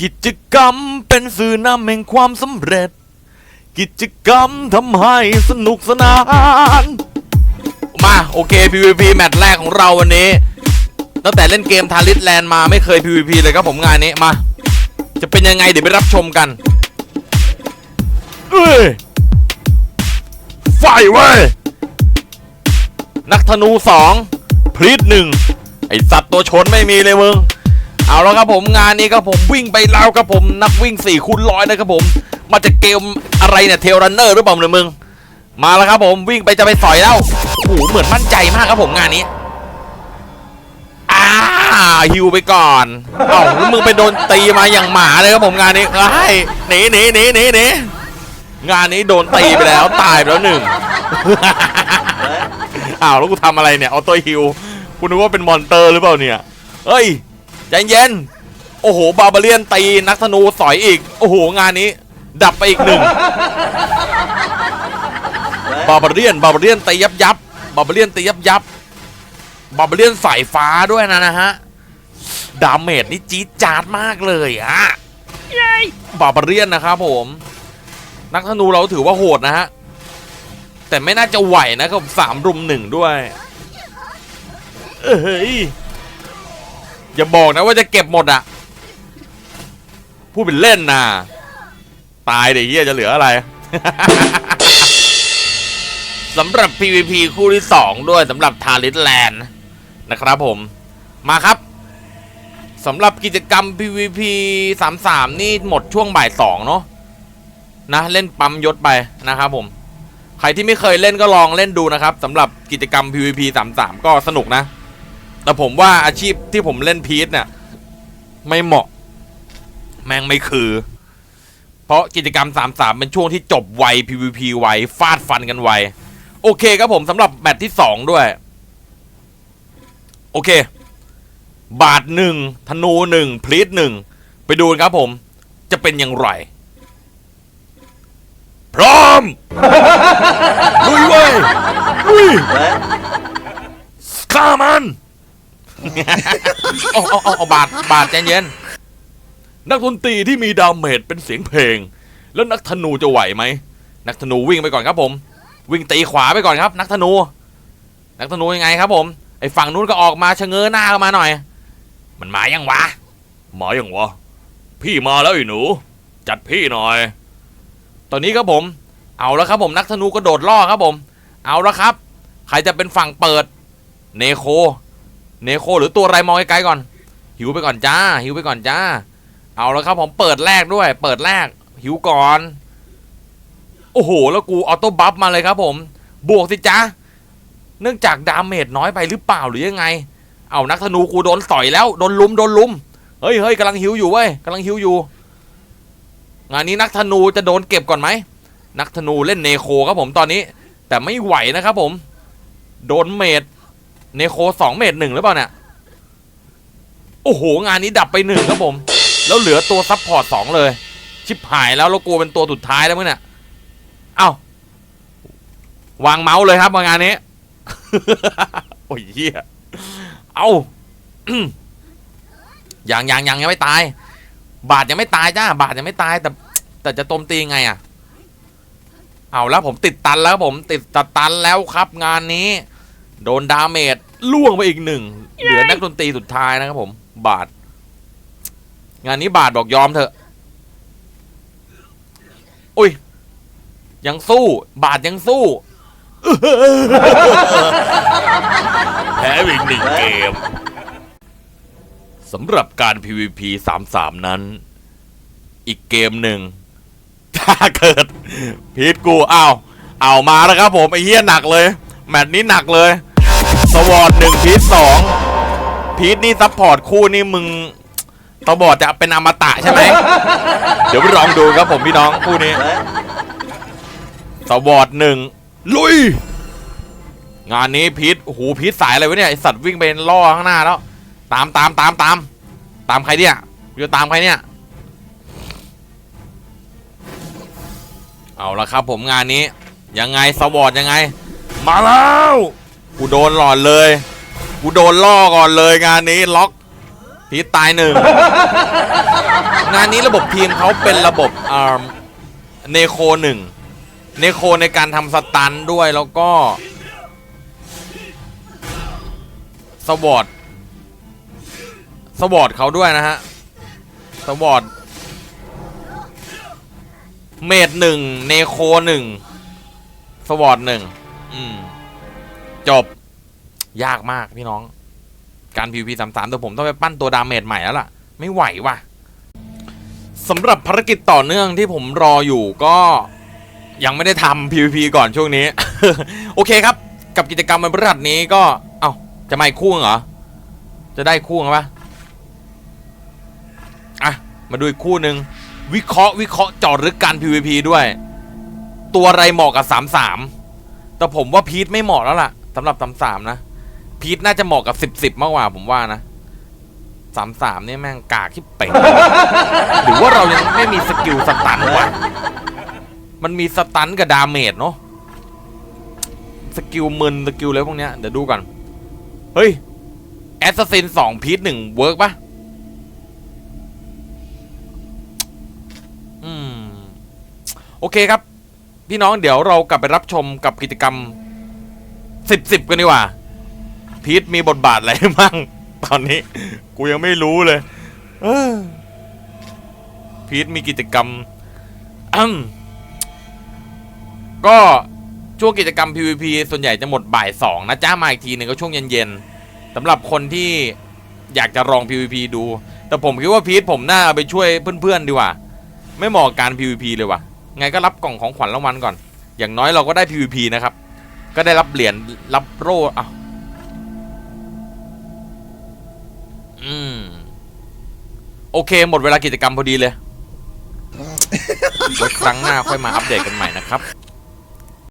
กิจกรรมเป็นสื่อนำแห่งความสำเร็จ กิจกรรมทำให้สนุกสนาน มา โอเค PVP แมตช์แรกของเราวันนี้ ตั้งแต่เล่นเกมทาริสแลนด์มาไม่เคย PVP เลยครับผมงานนี้ มา จะเป็นยังไงเดี๋ยวไปรับชมกันเอ้ยไฟเว้ย นักธนูสองพลีดหนึ่งไอสัตว์ตัวชนไม่มีเลยมึง เอาแล้วครับผมงานนี้ครับผมวิ่งไปแล้วครับผมนักวิ่ง4คูณร้อยนะครับผม มาจากเกมอะไรเนี่ยเทลรันเนอร์หรือเปล่าเนี่ยมึง มาแล้วครับผมวิ่งไปจะไปสอยแล้วโอ้โหเหมือนมั่นใจมากครับผมงานนี้อ่าฮิวไปก่อนเอ้าแล้วมึงไปโดนตีมาอย่างหมาเลยครับผมงานนี้เอ้ยหนีหนีหนีหนีหนีงานนี้โดนตีไปแล้วตายไปแล้วหนึ่งอ้าวแล้วกูทำอะไรเนี่ยออโต้ฮิวกูนึกว่าเป็นมอนเตอร์หรือเปล่าเนี่ยเฮ้ย ใจเย็น โอ้โห บาบาเลียนตีนักธนูสอยอีก โอ้โห งานนี้ ดับไปอีกหนึ่ง บาบาเลียน บาบาเลียนตียับยับบาบาเลียนตียับยับบาบาเลียนสายฟ้าด้วยนะนะฮะ ดาเมจนี่จี๊ดจ๊าดมากเลยอะบาบาเลียนนะครับผม นักธนูเราถือว่าโหดนะฮะ แต่ไม่น่าจะไหวนะครับสามรุมหนึ่งด้วย เอ้ย อย่าบอกนะว่าจะเก็บหมดอะ พูดเป็นเล่นนะตายเดี๋ยวเฮียจะเหลืออะไรสำหรับ PVP คู่ที่ 2 ด้วยสำหรับทาริสแลนด์นะครับผมมาครับสำหรับกิจกรรม PVP 33 นี่หมดช่วงบ่าย2เนาะนะเล่นปั๊มยศไปนะครับผม ใครที่ไม่เคยเล่นก็ลองเล่นดูนะครับสำหรับกิจกรรม PVP 33 ก็สนุกนะ แต่ผมว่าอาชีพที่ผมเล่นพีทเนี่ยไม่เหมาะ แม่งไม่คือ เพราะกิจกรรม 33 เป็นช่วงที่จบไว PVP ไว ฟาดฟันกันไว โอเคครับผมสำหรับแมตช์ที่ 2 ด้วย โอเค บาทหนึ่งธนูหนึ่งพลีทหนึ่งไปดูกันครับผม จะเป็นอย่างไร พร้อม ลุยเว้ยลุยฆ่ามัน เอาเอาเอาเอาบาทบาทใจเย็น นักดนตรีที่มีดาเมจเป็นเสียงเพลง แล้วนักธนูจะไหวไหม นักธนูวิ่งไปก่อนครับผม วิ่งตีขวาไปก่อนครับ นักธนู นักธนูยังไงครับผม ไอ้ฝั่งนู้นก็ออกมาชะเง้อหน้าเข้ามาหน่อย มันมายังวะ มายังวะ พี่มาแล้วไอ้หนู จัดพี่หน่อย ตอนนี้ครับผม เอาแล้วครับผม นักธนูกระโดดล่อครับผม เอาแล้วครับ ใครจะเป็นฝั่งเปิด เนโค เนโคหรือตัวอะไรมองไกลๆก่อน หิวไปก่อนจ้า หิวไปก่อนจ้า เอาแล้วครับผมเปิดแรกด้วย เปิดแรก หิวก่อน โอ้โห แล้วกูออโต้บัฟมาเลยครับผม บวกสิจ้าเนื่องจากดาเมจน้อยไปหรือเปล่าหรือยังไง เอานักธนูกูโดนต่อยแล้ว โดนลุม โดนลุม เฮ้ยเฮ้ยกำลังหิวอยู่เว้ยกำลังหิวอยู่ งานนี้นักธนูจะโดนเก็บก่อนไหม นักธนูเล่นเนโคครับผมตอนนี้ แต่ไม่ไหวนะครับผม โดนเมด เนโคสองเมดหนึ่งหรือเปล่าเนี่ยโอ้โห งานนี้ดับไปหนึ่งครับผม แล้วเหลือตัวซับพอร์ตสองเลย ชิบหายแล้วเรากลัวเป็นตัวสุดท้ายแล้วมั้งเนี่ยเอ้าวางเมาส์เลยครับงานนี้ โอ้ยเหี้ยเอายังอยังยังยังไม่ตาย บาทยังไม่ตายจ้า บาทยังไม่ตายแต่ แต่จะโจมตีไงอะเอาแล้วผมติดตันแล้วผมติดตัดตันแล้วครับงานนี้ โดนดาเมจล่วงไปอีกหนึ่ง เหลือนักดนตรีสุดท้ายนะครับผม บาท งานนี้บาทบอกยอมเถอะ อุ้ย ยังสู้ บาทยังสู้ แพ้อีกหนึ่งเกมสำหรับการ PVP 33 นั้น อีกเกมหนึ่ง ถ้าเกิด พีทกูอ้าวเอามาแล้วครับผม ไอ้เหี้ยหนักเลย แมตช์นี้หนักเลย สวอตหนึ่งพีทสองพีทนี่ซัพพอร์ตคู่นี่มึงตบอดจะเป็นอมตะใช่ไหม เดี๋ยวไปลองดูครับผมพี่น้องคู่นี้ สวอตหนึ่งลุย งานนี้พีทโอ้โหพีทสายอะไรวะเนี่ยไอสัตว์วิ่งไปล่อข้างหน้าแล้ว ตามตามตามตาม ตามใครเนี่ยกูจะตามใครเนี่ย เอาละครับผมงานนี้ ยังไงสวอตยังไง มาแล้ว กูโดนหลอนเลย กูโดนล่อก่อนเลยงานนี้ล็อกพีทตายหนึ่ง งานนี้ระบบทีมเขาเป็นระบบอ่าเนโคหนึ่งเนโคในการทำสตันด้วยแล้วก็สวอตสวอตเขาด้วยนะฮะสวอตเมดหนึ่งเนโคหนึ่งสวอตหนึ่งอืม จบ ยากมากพี่น้อง การ PVP 3 3แต่ผมต้องไปปั้นตัวดาเมจใหม่แล้วล่ะ ไม่ไหวว่ะสำหรับภารกิจต่อเนื่องที่ผมรออยู่ก็ยังไม่ได้ทำ PVP ก่อนช่วงนี้ โอเคครับ กับกิจกรรมวันพฤหัสนี้ก็ เอ้า จะมาอีกคู่เหรอ จะได้คู่ไหมปะอะ มาดูอีกคู่หนึ่งวิเคราะห์วิเคราะห์จอดรึกการ PVP ด้วย ตัวอะไรเหมาะกับ 33 แต่ผมว่าพีทไม่เหมาะแล้วล่ะ สำหรับ33นะ พีทน่าจะเหมาะกับ10 10มากกว่าผมว่านะ33เนี่ยแม่งกากที่เป่ง หรือว่าเรายังไม่มีสกิลสตันวะมันมีสตันกับดาเมจเนาะสกิลมึนสกิลอะไรพวกเนี้ยเดี๋ยวดูก่อนเฮ้ยแอสซัสซินสองพีทหนึ่งเวิร์กปะอืม โอเคครับ พี่น้องเดี๋ยวเรากลับไปรับชมกับกิจกรรม สิบสิบกันดีกว่า พีทมีบทบาทอะไรบ้างตอนนี้ กูยังไม่รู้เลย เออ พีทมีกิจกรรมอืมก็ช่วงกิจกรรม PVP ส่วนใหญ่จะหมดบ่ายสองนะจ้ามาอีกทีหนึ่งก็ช่วงเย็นๆสำหรับคนที่อยากจะลอง PVP ดู แต่ผมคิดว่าพีทผมน่าไปช่วยเพื่อนๆดีกว่า ไม่เหมาะกับการ PVP เลยว่ะ ไงก็รับกล่องของขวัญรางวัลก่อน อย่างน้อยเราก็ได้ PVP นะครับ ก็ได้รับเหรียญรับโร่อ้าวอืม โอเค หมดเวลากิจกรรมพอดีเลยไว้ครั้งหน้าค่อยมาอัปเดตกันใหม่นะครับ